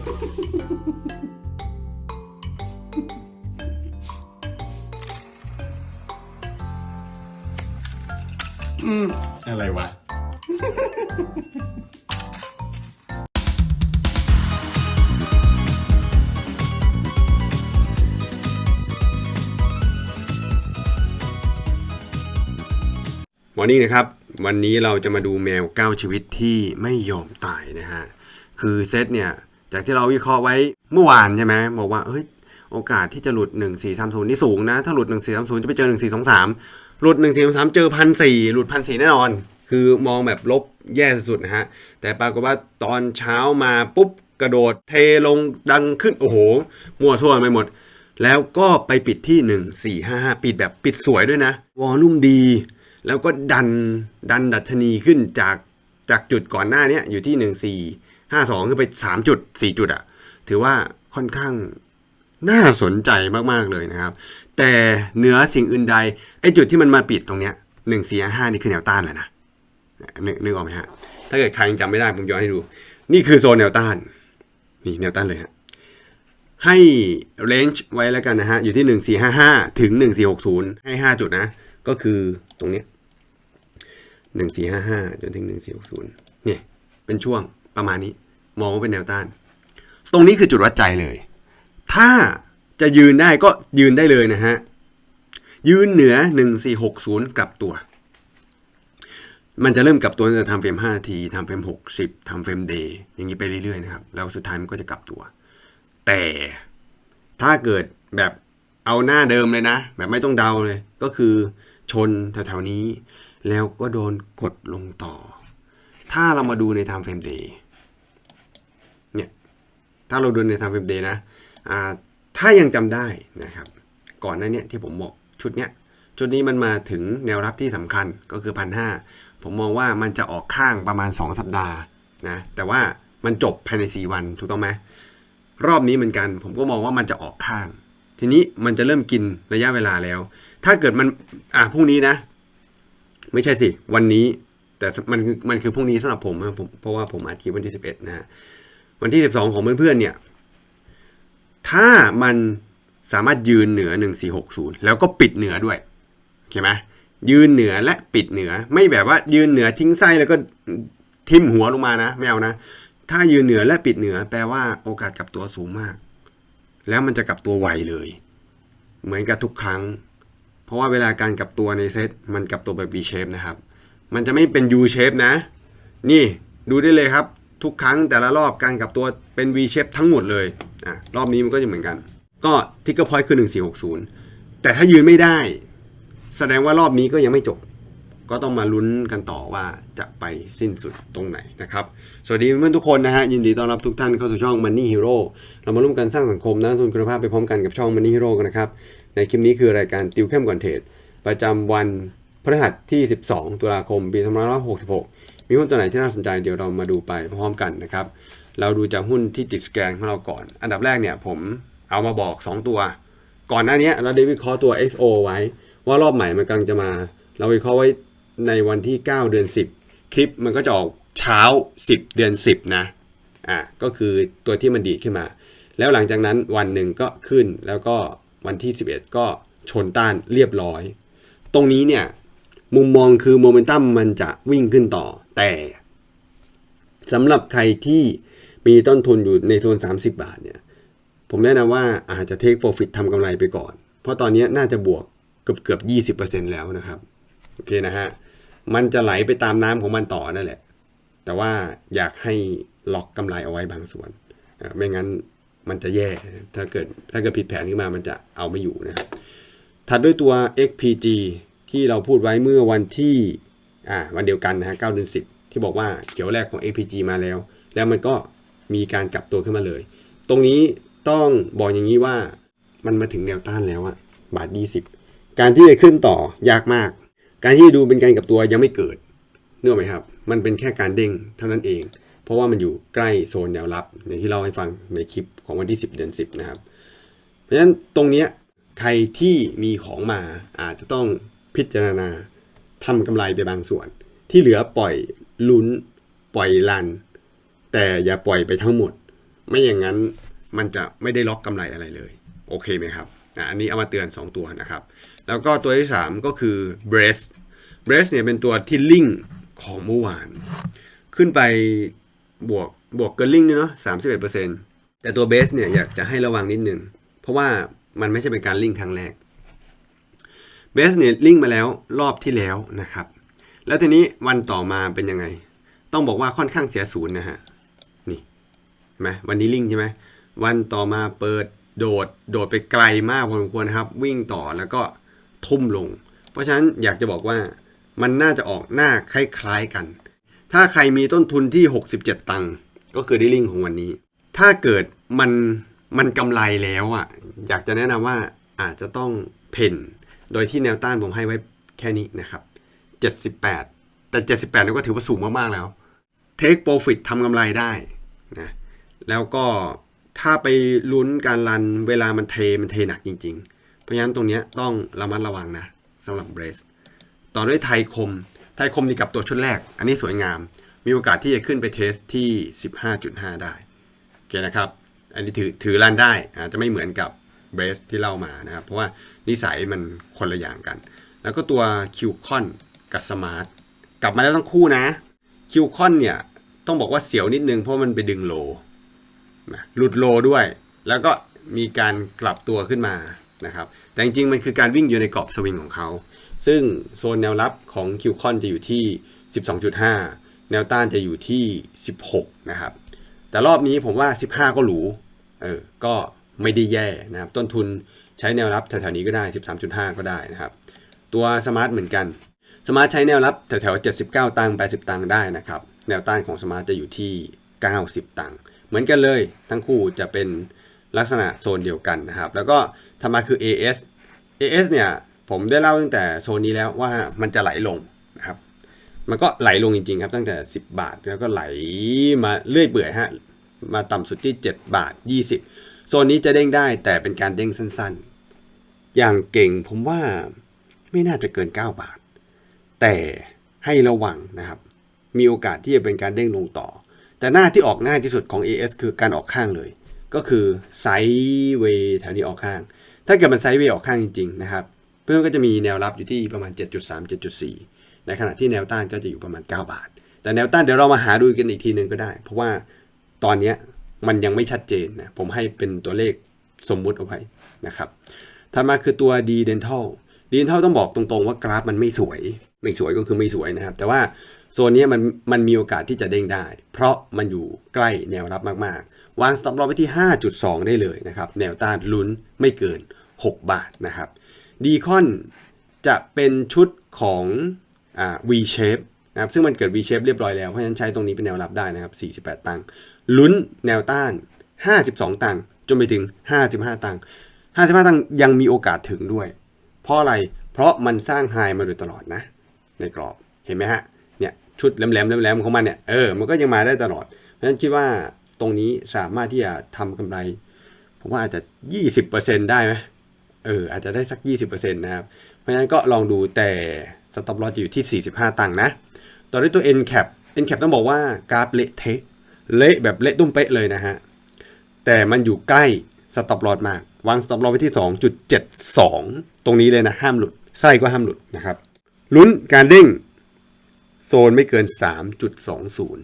อืม อะไรวะวันนี้นะครับ วันนี้เราจะมาดูแมว 9 ชีวิตที่ไม่ยอมตายนะฮะ คือเซตเนี่ย จากที่เราวิเคราะห์ไว้เมื่อวานใช่ไหมบอกว่าเฮ้ยโอกาสที่จะหลุด 1 4 3 0นี่สูงนะ ถ้าหลุด 1 4 3 0 จะไปเจอ 1 4 2 3 หลุด 1 4 3 3 เจอพันสี่หลุดพันสี่แน่นอน คือมองแบบลบแย่สุดๆนะฮะ แต่ปรากฏว่าตอนเช้ามาปุ๊บกระโดดเทลงดังขึ้น โอ้โห มั่วทั่วไปหมด แล้วก็ไปปิดที่ 1 4 5 5 ปิดแบบปิดสวยด้วยนะ วอลลุ่มดี แล้วก็ดันดันดัชนีขึ้นจากจากจุดก่อนหน้าเนี้ยอยู่ที่ 1 4 5 2ขึ้นไป3จุด4จุดอะถือว่าค่อนข้างน่าสนใจมากๆเลยนะครับ แต่เหนือสิ่งอื่นใดไอ้จุดที่มันมาปิดตรงเนี้ย1 4 5นี่คือแนวต้านแหละนะนึกนึกออกไหมฮะ ถ้าเกิดใครยังจำไม่ได้ผมย้อนให้ดู นี่คือโซนแนวต้าน นี่แนวต้านเลยฮะ ให้เรนจ์ไว้แล้วกันนะฮะ อยู่ที่1455ถึง1460ให้5จุดนะ ก็คือตรงเนี้ย1455จนถึง1460เนี่ยเป็นช่วง ประมาณนี้ มองว่าเป็นแนวต้าน ตรงนี้คือจุดวัดใจเลย ถ้าจะยืนได้ก็ยืนได้เลยนะฮะ ยืนเหนือ 1460 กลับตัว มันจะเริ่มกลับตัวตั้งแต่ทำเฟรม5นาทีทำเฟรม60ทำเฟรมเดย์อย่างนี้ไปเรื่อยๆนะครับ แล้วสุดท้ายมันก็จะกลับตัว แต่ถ้าเกิดแบบเอาหน้าเดิมเลยนะ แบบไม่ต้องเดาเลย ก็คือชนแถวๆนี้ แล้วก็โดนกดลงต่อ ถ้าเรามาดูใน time frame day เนี่ย ถ้าเราดูใน time frame day นะอ่าถ้ายังจำได้นะครับ ก่อนหน้าเนี้ยที่ผมบอกชุดเนี้ยชุดนี้มันมาถึงแนวรับที่สำคัญก็คือพันห้าผมมองว่ามันจะออกข้างประมาณ 2 สัปดาห์นะ แต่ว่ามันจบภายใน 4 วันถูกต้องไหมรอบนี้เหมือนกัน ผมก็มองว่ามันจะออกข้าง ทีนี้มันจะเริ่มกินระยะเวลาแล้ว ถ้าเกิดมันอะพรุ่งนี้นะ ไม่ใช่สิ วันนี้ แต่มันมันคือพรุ่งนี้สำหรับผมนะผมเพราะว่าผมอัดคลิปวันที่สิบเอ็ดนะฮะวันที่สิบสองของเพื่อนๆเนี่ย ถ้ามันสามารถยืนเหนือหนึ่งสี่หกศูนย์แล้วก็ปิดเหนือด้วยโอเคไหมยืนเหนือและปิดเหนือ ไม่แบบว่ายืนเหนือทิ้งไส้แล้วก็ทิ่มหัวลงมานะไม่เอานะ ถ้ายืนเหนือและปิดเหนือ แปลว่าโอกาสกลับตัวสูงมาก แล้วมันจะกลับตัวไวเลย เหมือนกับทุกครั้ง เพราะว่าเวลาการกลับตัวในเซตมันกลับตัวแบบ V shape นะครับ มันจะไม่เป็น U shape นะ นี่ดูได้เลยครับ ทุกครั้งแต่ละรอบการกลับตัวเป็น V shape ทั้งหมดเลยอะรอบนี้มันก็จะเหมือนกัน ก็ทิกเกอร์พอยต์คือ 1460 แต่ถ้ายืนไม่ได้ แสดงว่ารอบนี้ก็ยังไม่จบ ก็ต้องมาลุ้นกันต่อว่าจะไปสิ้นสุดตรงไหนนะครับ สวัสดีเพื่อนทุกคนนะฮะ ยินดีต้อนรับทุกท่านเข้าสู่ช่อง Money Hero เรามาร่วมกันสร้างสังคมนักลงทุนคุณภาพไปพร้อมกันกับช่อง Money Hero กันนะครับในคลิปนี้คือรายการติวเข้มก่อนเทรดประจำวัน พฤหัสที่ 12 ตุลาคมปี2566 มีหุ้นตัวไหนที่น่าสนใจเดี๋ยวเรามาดูไปพร้อมกันนะครับ เราดูจากหุ้นที่ติดสแกนของเราก่อน อันดับแรกเนี่ยผมเอามาบอก 2 ตัว ก่อนหน้านี้เราได้วิเคราะห์ตัว XO ไว้ ว่ารอบใหม่มันกำลังจะมา เราวิเคราะห์ไว้ในวันที่ 9 เดือน 10 คลิปมันก็จะออกเช้า 10 เดือน 10 นะ อะก็คือตัวที่มันดีขึ้นมา แล้วหลังจากนั้นวันหนึ่งก็ขึ้นแล้วก็วันที่ 11 ก็ชนต้านเรียบร้อย ตรงนี้เนี่ย มุมมองคือโมเมนตัมมันจะวิ่งขึ้นต่อ แต่สำหรับใครที่มีต้นทุนอยู่ในโซน 30 บาทเนี่ย ผมแนะนำว่าอาจจะเทคโปรฟิตทำกำไรไปก่อน เพราะตอนนี้น่าจะบวกเกือบเกือบยี่สิบเปอร์เซ็นแล้วนะครับ โอเคนะฮะ มันจะไหลไปตามน้ำของมันต่อนั่นแหละ แต่ว่าอยากให้ล็อกกำไรเอาไว้บางส่วน ไม่งั้นมันจะแย่ ถ้าเกิดถ้าเกิดผิดแผนขึ้นมามันจะเอาไม่อยู่นะครับ ถัดด้วยตัว XPG ที่เราพูดไว้เมื่อวันที่อ่าวันเดียวกันนะฮะ9เดือน10ที่บอกว่าเขียวแรกของ XPG มาแล้ว แล้วมันก็มีการกลับตัวขึ้นมาเลย ตรงนี้ต้องบอกอย่างนี้ว่ามันมาถึงแนวต้านแล้วอะบาท 20 การที่จะขึ้นต่อยากมาก การที่ดูเป็นการกลับตัวยังไม่เกิดเนื่ออกไหมครับ มันเป็นแค่การเด้งเท่านั้นเอง เพราะว่ามันอยู่ใกล้โซนแนวรับอย่างที่เล่าให้ฟังในคลิปของวันที่ 10 เดือน 10 นะครับ เพราะฉะนั้นตรงเนี้ยใครที่มีของมาอาจจะต้อง พิจารณาทำกำไรไปบางส่วน ที่เหลือปล่อยลุ้น ปล่อยลัน แต่อย่าปล่อยไปทั้งหมด ไม่อย่างนั้นมันจะไม่ได้ล็อกกำไรอะไรเลย โอเคไหมครับอันนี้เอามาเตือน 2 ตัวนะครับ แล้วก็ตัวที่ 3 ก็คือ b r e a s b r e a s เนี่ยเป็นตัวที่ลิงของเมื่อวาน ขึ้นไปบวกบวกเกินลิงก์ด้วยเนาะ31%แต่ตัวเบสเนี่ยอยากจะให้ระวังนิดนึง เพราะว่ามันไม่ใช่เป็นการลิงครั้งแรก เบสเนี่ยลิงก์มาแล้วรอบที่แล้วนะครับ แล้วทีนี้วันต่อมาเป็นยังไง ต้องบอกว่าค่อนข้างเสียศูนย์นะฮะ นี่ไหมวันนี้ลิงก์ใช่ไหมวันต่อมาเปิดโดดโดดไปไกลมากพอสมควรนะครับ วิ่งต่อแล้วก็ทุ่มลง เพราะฉะนั้นอยากจะบอกว่ามันน่าจะออกหน้าคล้ายๆกัน ถ้าใครมีต้นทุนที่ 67 ตังค์ก็คือได้ลิงก์ของวันนี้ ถ้าเกิดมันมันกำไรแล้วอะอยากจะแนะนำว่าอาจจะต้องเพ่น โดยที่แนวต้านผมให้ไว้แค่นี้นะครับ 78 แต่ 78นี่ก็ถือว่าสูงมากๆแล้ว Take Profit ทำกำไรได้นะ แล้วก็ถ้าไปลุ้นการรันเวลามันเทมันเทหนักจริง ๆ เพราะฉะนั้นตรงนี้ต้องระมัดระวังนะสำหรับเบรสต่อด้วยไทยคม ไทยคมนี่กับตัวชุดแรก อันนี้สวยงาม มีโอกาสที่จะขึ้นไปเทสที่ 15.5 ได้ โอเคนะครับ อันนี้ถือถือรันได้อาจจะไม่เหมือนกับ เบรสที่เล่ามานะครับ เพราะว่านิสัยมันคนละอย่างกัน แล้วก็ตัวคิวคอนกับสมาร์ทกลับมาแล้วทั้งคู่นะคิวคอนเนี่ยต้องบอกว่าเสียวนิดนึงเพราะมันไปดึงโลนะหลุดโลด้วย แล้วก็มีการกลับตัวขึ้นมานะครับ แต่จริงๆ มันคือการวิ่งอยู่ในกรอบสวิงของเขา ซึ่งโซนแนวรับของคิวคอนจะอยู่ที่ 12.5 แนวต้านจะอยู่ที่ 16 นะครับ แต่รอบนี้ผมว่า 15 ก็หรู เออ ก็ ไม่ได้แย่นะครับต้นทุนใช้แนวรับแถวๆนี้ก็ได้ 13.5 ก็ได้นะครับตัวสมาร์ทเหมือนกันสมาร์ทใช้แนวรับแถวๆ79 ตังค์80 ตังค์ได้นะครับแนวต้านของสมาร์ทจะอยู่ที่ 90 ตังค์เหมือนกันเลยทั้งคู่จะเป็นลักษณะโซนเดียวกันนะครับแล้วก็ทำมาคือ AS AS เนี่ยผมได้เล่าตั้งแต่โซนนี้แล้วว่ามันจะไหลลงนะครับมันก็ไหลลงจริงๆครับตั้งแต่ 10 บาทแล้วก็ไหลมาเรื่อยเปื่อยฮะมาต่ำสุดที่ 7 บาท 20 โซนนี้จะเด้งได้แต่เป็นการเด้งสั้นๆ อย่างเก่งผมว่าไม่น่าจะเกิน 9 บาท แต่ให้ระวังนะครับ มีโอกาสที่จะเป็นการเด้งลงต่อ แต่หน้าที่ออกง่ายที่สุดของ AS คือการออกข้างเลย ก็คือไซด์เวย์แถวนี้ออกข้าง ถ้าเกิดมันไซด์เวย์ออกข้างจริงๆนะครับ เพื่อนก็จะมีแนวรับอยู่ที่ประมาณ 7.3 7.4 ในขณะที่แนวต้านก็จะอยู่ประมาณ 9 บาท แต่แนวต้านเดี๋ยวเรามาหาดูกันอีกทีหนึ่งก็ได้ เพราะว่าตอนเนี้ย มันยังไม่ชัดเจนนะผมให้เป็นตัวเลขสมมุติเอาไว้นะครับถัดมาคือตัว D Dental D Dental ต้องบอกตรงๆว่ากราฟมันไม่สวย ไม่สวยก็คือไม่สวยนะครับ แต่ว่าโซนนี้มันมันมีโอกาสที่จะเด้งได้ เพราะมันอยู่ใกล้แนวรับมากๆ วาง stop loss ไว้ที่ 5.2 ได้เลยนะครับ แนวต้านลุ้นไม่เกิน 6 บาทนะครับดีคอนจะเป็นชุดของอ่า V shape นะครับซึ่งมันเกิด V shape เรียบร้อยแล้ว เพราะฉะนั้นใช้ตรงนี้เป็นแนวรับได้นะครับ 48 ตังค์ ลุ้นแนวต้าน 52 ตังค์จนไปถึง 55 ตังค์55 ตังค์ยังมีโอกาสถึงด้วย เพราะอะไร เพราะมันสร้างไฮมาโดยตลอดนะ ในกรอบ เห็นไหมฮะ เนี่ยชุดแหลมๆแหลมๆของมันเนี่ย เออ มันก็ยังมาได้ตลอด เพราะฉะนั้นคิดว่าตรงนี้สามารถที่จะทำกำไร ผมว่าอาจจะ 20%ได้ไหมเออ อาจจะได้สัก 20%นะครับ เพราะฉะนั้นก็ลองดูแต่สต็อปลอจะอยู่ที่ 45 ตังค์นะ ต่อด้วยตัว NCAP NCAP ต้องบอกว่ากราฟเละเทะ เละแบบเละตุ้มเป๊ะเลยนะฮะ แต่มันอยู่ใกล้สต็อปลอสมาก วางสต็อปลอสไว้ที่ 2.72 ตรงนี้เลยนะ ห้ามหลุด ไส้ก็ห้ามหลุดนะครับ ลุ้นการเด้งโซนไม่เกิน 3.20น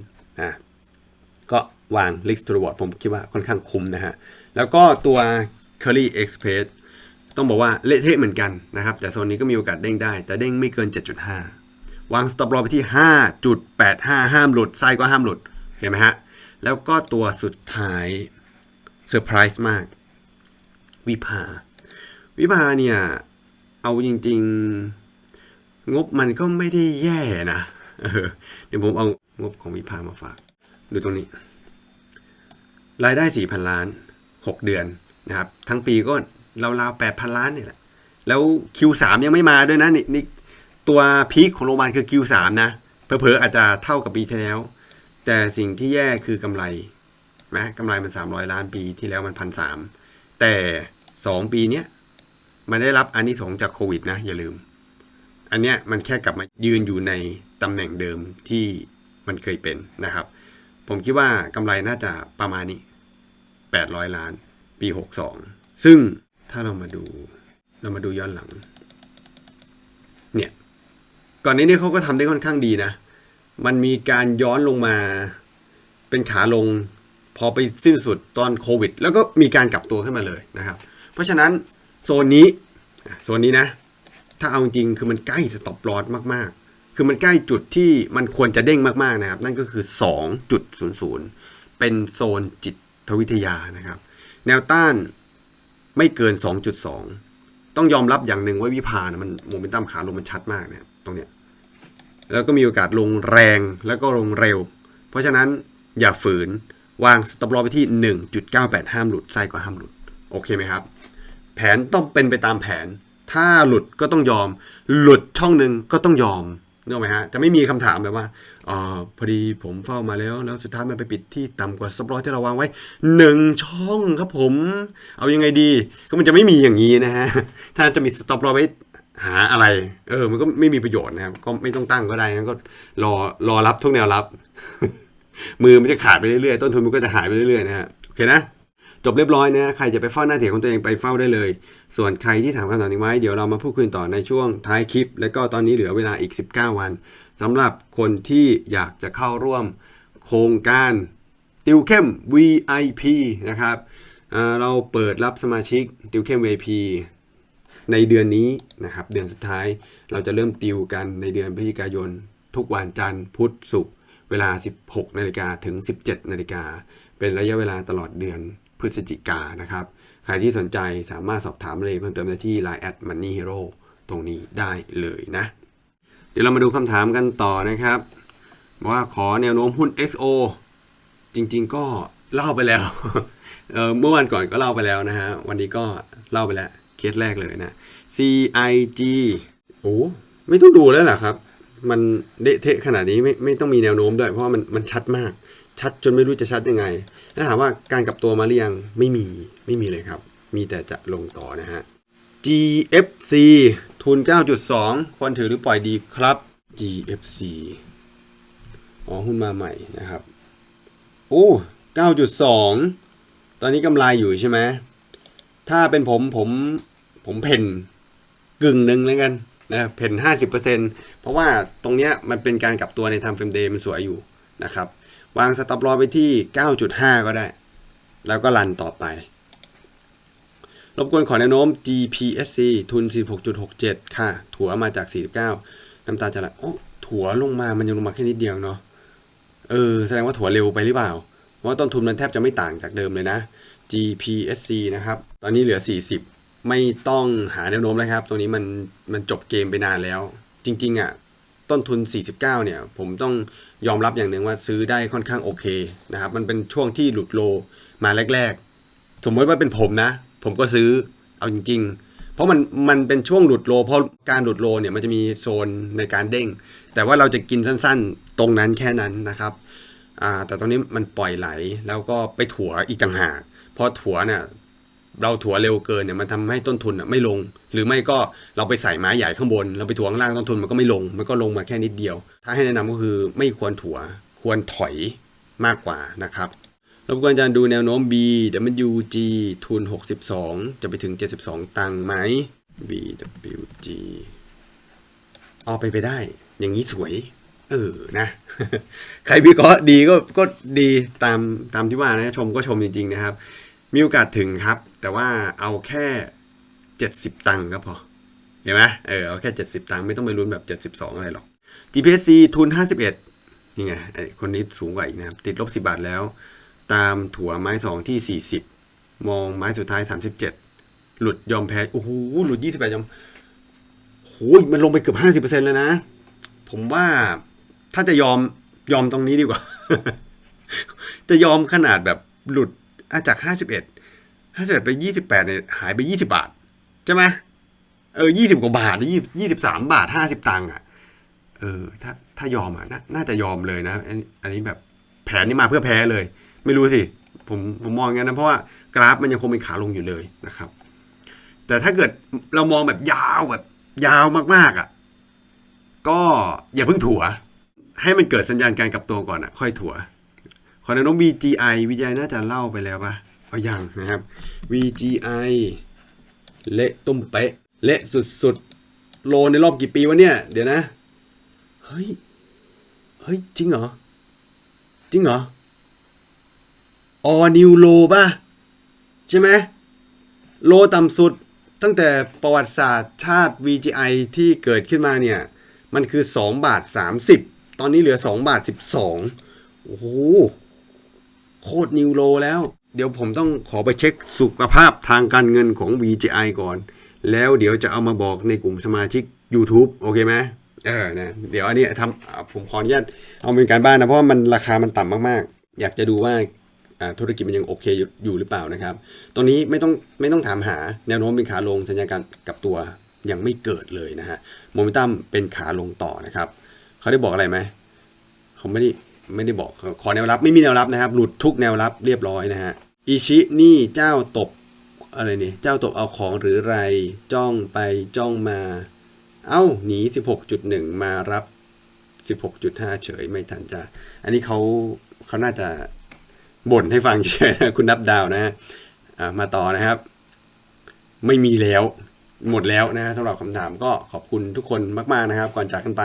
ะก็วาง l i x to the board ผมคิดว่าค่อนข้างคุ้มนะฮะ แล้วก็ตัว Curry Express ต้องบอกว่าเละเทะเหมือนกันนะครับ แต่โซนนี้ก็มีโอกาสเด้งได้ แต่เด้งไม่เกิน 7.5 วาง stop loss ไปที่ 5.85 ห้ามหลุดไส้ก็ห้ามหลุด เห็นไหมฮะ แล้วก็ตัวสุดท้ายเซอร์ไพรส์มาก วิภา วิภาเนี่ย เอาจริง ๆ งบมันก็ไม่ได้แย่นะเดี๋ยวผมเอางบของวิภามาฝาก ดูตรงนี้ รายได้ 4,000 ล้าน 6 เดือนนะครับ ทั้งปีก็ราวๆ8,000 ล้านเนี่ยแหละ แล้ว Q3 ยังไม่มาด้วยนะนี่นี่ตัวพีคของโรงพยาบาลคือ Q3 นะ เผลอๆอาจจะเท่ากับปีที่แล้ว แต่สิ่งที่แย่คือกำไรนะกำไรมัน 300 ล้านปีที่แล้วมันพันสามแต่ 2 ปีเนี้ยมันได้รับอันนี้สงจากโควิดนะ อย่าลืม อันเนี้ยมันแค่กลับมายืนอยู่ในตำแหน่งเดิมที่มันเคยเป็นนะครับ ผมคิดว่ากำไรน่าจะประมาณนี้ 800 ล้านปี 62 ซึ่งถ้าเรามาดูเรามาดูย้อนหลัง เนี่ย ก่อนนี้เนี่ยเขาก็ทำได้ค่อนข้างดีนะ มันมีการย้อนลงมาเป็นขาลงพอไปสิ้นสุดตอนโควิด แล้วก็มีการกลับตัวขึ้นมาเลยนะครับ เพราะฉะนั้นโซนนี้โซนนี้นะ ถ้าเอาจริงคือมันใกล้สต็อปลอสมากๆ คือมันใกล้จุดที่มันควรจะเด้งมากๆนะครับ นั่นก็คือ 2.00 เป็นโซนจิตวิทยานะครับ แนวต้านไม่เกิน 2.2 ต้องยอมรับอย่างหนึ่งว่าวิภานะมันโมเมนตัมขาลงมันชัดมากเนี่ยตรงเนี้ย แล้วก็มีโอกาสลงแรงแล้วก็ลงเร็ว เพราะฉะนั้นอย่าฝืนวางสต็อปลอไปที่ 1.98 ห้ามหลุดไส้ก็ห้ามหลุด โอเคไหมครับ แผนต้องเป็นไปตามแผน ถ้าหลุดก็ต้องยอม หลุดช่องหนึ่งก็ต้องยอมนึกออกไหมฮะ จะไม่มีคำถามแบบว่าอาพอดีผมเฝ้ามาแล้ว แล้วสุดท้ายมันไปปิดที่ต่ำกว่าสต็อปลอที่เราวางไว้หนึ่งช่องครับผม เอายังไงดี ก็มันจะไม่มีอย่างนี้นะฮะ ถ้าจะมีสต็อปลอไว้ หาอะไร เออ มันก็ไม่มีประโยชน์นะครับ ก็ไม่ต้องตั้งก็ได้นะก็รอรอรับทุกแนวรับ มือมันจะขาดไปเรื่อยๆ ต้นทุนมันก็จะหายไปเรื่อยๆนะฮะโอเคนะจบเรียบร้อยนะใครจะไปเฝ้าหน้าเถียงของตัวเองไปเฝ้าได้เลย ส่วนใครที่ถามคำถามนี้ไว้เดี๋ยวเรามาพูดคุยต่อในช่วงท้ายคลิป แล้วก็ตอนนี้เหลือเวลาอีก 19 วันสำหรับคนที่อยากจะเข้าร่วมโครงการติวเข้ม VIP นะครับเราเปิดรับสมาชิกติวเข้ม VIP ในเดือนนี้นะครับ เดือนสุดท้ายเราจะเริ่มติวกันในเดือนพฤศจิกายน ทุกวันจันทร์พุธศุกร์เวลา 16นาฬิกาถึง 17นาฬิกาเป็นระยะเวลาตลอดเดือนพฤศจิกานะครับ ใครที่สนใจสามารถสอบถามเลยเพิ่มเติมได้ที่ Line at Money Hero ตรงนี้ได้เลยนะ เดี๋ยวเรามาดูคำถามกันต่อนะครับว่าขอแนวโน้มหุ้น XO จริงๆก็เล่าไปแล้วเเมื่อวันก่อนก็เล่าไปแล้วนะฮะ วันนี้ก็เล่าไปแล้ว เคสแรกเลยนะ CIG โอ้ไม่ต้องดูแล้วล่ะครับ มันเดะเทะขนาดนี้ไม่ไม่ต้องมีแนวโน้มด้วย เพราะมันมันชัดมาก ชัดจนไม่รู้จะชัดยังไง ถ้าถามว่าการกลับตัวมาหรือยังไม่มีไม่มีเลยครับ มีแต่จะลงต่อนะฮะ GFC ทุน 9.2 ควรถือหรือปล่อยดีครับ GFC อ๋อหุ้นมาใหม่นะครับ โอ้ 9.2 ตอนนี้กำไรอยู่ใช่ไหม ถ้าเป็นผมผมผมเพ่นกึ่งหนึ่งแล้วกันนะเพ่นห้าสิบเปอร์เซ็นเพราะว่าตรงเนี้ยมันเป็นการกลับตัวในทำเฟรมเดย์มันสวยอยู่นะครับ วางสต็อปลอไปที่9.5ก็ได้ แล้วก็รันต่อไป รบกวนขอแนวโน้ม GPSC ทุน46.67 ค่ะ ถัวมาจาก 49 น้ำตาจะไหลโอ้ถัวลงมามันยังลงมาแค่นิดเดียวเนาะเออ แสดงว่าถัวเร็วไปหรือเปล่า เพราะว่าต้นทุนมันแทบจะไม่ต่างจากเดิมเลยนะ GPSC นะครับ ตอนนี้เหลือ 40 ไม่ต้องหาแนวโน้มแล้วครับตรงนี้มันมันจบเกมไปนานแล้ว จริงๆอะต้นทุน 49 เนี่ย ผมต้องยอมรับอย่างหนึ่งว่าซื้อได้ค่อนข้างโอเคนะครับ มันเป็นช่วงที่หลุดโลมาแรก ๆ สมมติว่าเป็นผมนะ ผมก็ซื้อเอาจริง ๆ เพราะมันมันเป็นช่วงหลุดโล เพราะการหลุดโลเนี่ยมันจะมีโซนในการเด้ง แต่ว่าเราจะกินสั้นๆ ตรงนั้นแค่นั้นนะครับอ่าแต่ตรงนี้มันปล่อยไหลแล้วก็ไปถัวอีกต่างหาก พอถัวเนี่ยเราถัวเร็วเกินเนี่ยมันทำให้ต้นทุนอะไม่ลง หรือไม่ก็เราไปใส่ไม้ใหญ่ข้างบน เราไปถัวข้างล่างต้นทุนมันก็ไม่ลง มันก็ลงมาแค่นิดเดียว ถ้าให้แนะนำก็คือไม่ควรถัวควรถอยมากกว่านะครับรบกวนอาจารย์ดูแนวโน้ม B W G ทุน 62 จะไปถึง 72 ตังค์ไหม B W G เอาไปไปได้ อย่างนี้สวย เออนะ ใครวิเคราะห์ดีก็ก็ดีตามตามที่ว่านะชมก็ชมจริงๆนะครับ มีโอกาสถึงครับ แต่ว่าเอาแค่ 70 ตังค์ก็พอ เห็นไหมเออเอาแค่ 70 ตังค์ไม่ต้องไปลุ้นแบบ 72 อะไรหรอก GPC ทุน 51นี่ไงไอคนนี้สูงกว่าอีกนะครับ ติดลบ 10 บาทแล้ว ตามถั่วไม้ 2 ที่ 40 มองไม้สุดท้าย 37 หลุดยอมแพ้ โอ้โห หลุด 28ยอมโอ้ยมันลงไปเกือบ 50%แล้วนะ ผมว่าถ้าจะยอมยอมตรงนี้ดีกว่า จะยอมขนาดแบบหลุด อะจาก51 51ไป28เนี่ยหายไป20บาทใช่ไหมเออ20กว่าบาทยี่สิบสามบาท50ตังค์อะเออถ้าถ้ายอมอะนน่าจะยอมเลยนะ อันนี้แบบแผนนี้มาเพื่อแพ้เลย ไม่รู้สิ ผมผมมองอย่างนั้นนะเพราะว่ากราฟมันยังคงเป็นขาลงอยู่เลยนะครับ แต่ถ้าเกิดเรามองแบบยาวแบบยาวมากๆอะก็อย่าเพิ่งถัว ให้มันเกิดสัญญาณการกลับตัวก่อนอะ ค่อยถัว ขอแนวโน้ม BGI วิจัยน่าจะเล่าไปแล้วปะเอายังนะครับ VGI เละตุ้มเป๊ะ เละสุดๆ โลในรอบกี่ปีวะเนี่ย เดี๋ยวนะ เฮ้ย เฮ้ย จริงเหรอ จริงเหรอออนิวโลป่ะ ใช่ไหมโลต่ำสุดตั้งแต่ประวัติศาสตร์ชาติ VGI ที่เกิดขึ้นมาเนี่ย มันคือ 2 บาท 30 ตอนนี้เหลือ 2 บาท 12 โอ้โห โคตรนิวโลแล้ว เดี๋ยวผมต้องขอไปเช็คสุขภาพทางการเงินของ VGI ก่อน แล้วเดี๋ยวจะเอามาบอกในกลุ่มสมาชิก YouTube โอเคไหมเออนะเดี๋ยวอันนี้ทำผมขออนุญาตเอาเป็นการบ้านนะ เพราะว่ามันราคามันต่ำมากๆ อยากจะดูว่าธุรกิจมันยังโอเคอยู่อยู่หรือเปล่านะครับตรงนี้ไม่ต้องไม่ต้องถามหาแนวโน้มเป็นขาลงสัญญาการกับตัวยังไม่เกิดเลยนะฮะโมเมนตัมเป็นขาลงต่อนะครับ เขาได้บอกอะไรไหมเขาไม่ได้ ไม่ได้บอกขอแนวรับไม่มีแนวรับนะครับ หลุดทุกแนวรับเรียบร้อยนะฮะอิชินี่เจ้าตบอะไรนี่เจ้าตบเอาของหรือไรจ้องไปจ้องมา เอ้าหนี 16.1 มารับ 16.5 เฉยไม่ทันจ้ะอันนี้เขาเขาน่าจะบ่นให้ฟังเฉยนะคุณนับดาวนะฮะมาต่อนะครับ ไม่มีแล้ว หมดแล้วนะสำหรับคำถามก็ขอบคุณทุกคนมาก ๆ นะครับ ก่อนจากกันไป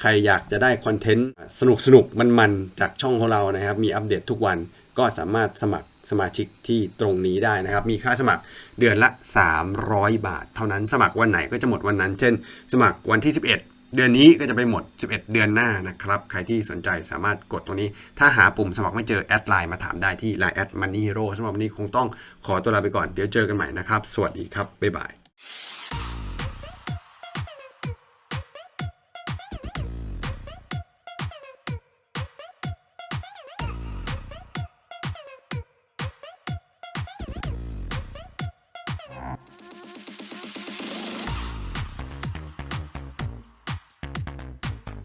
ใครอยากจะได้คอนเทนต์สนุกสนุกๆมันๆ จากช่องของเรานะครับ มีอัปเดตทุกวันก็สามารถสมัครสมาชิกที่ตรงนี้ได้นะครับ มีค่าสมัครเดือนละ 300 บาท เท่านั้นสมัครวันไหนก็จะหมดวันนั้น เช่น สมัครวันที่ 11เดือนนี้ก็จะไปหมด 11 เดือนหน้านะครับ ใครที่สนใจสามารถกดตรงนี้ ถ้าหาปุ่มสมัครไม่เจอ แอดไลน์มาถามได้ที่ Line แอดมันนี่ฮีโร่สำหรับวันนี้คงต้องขอตัวลาไปก่อน เดี๋ยวเจอกันใหม่นะครับ สวัสดีครับ บ๊ายบาย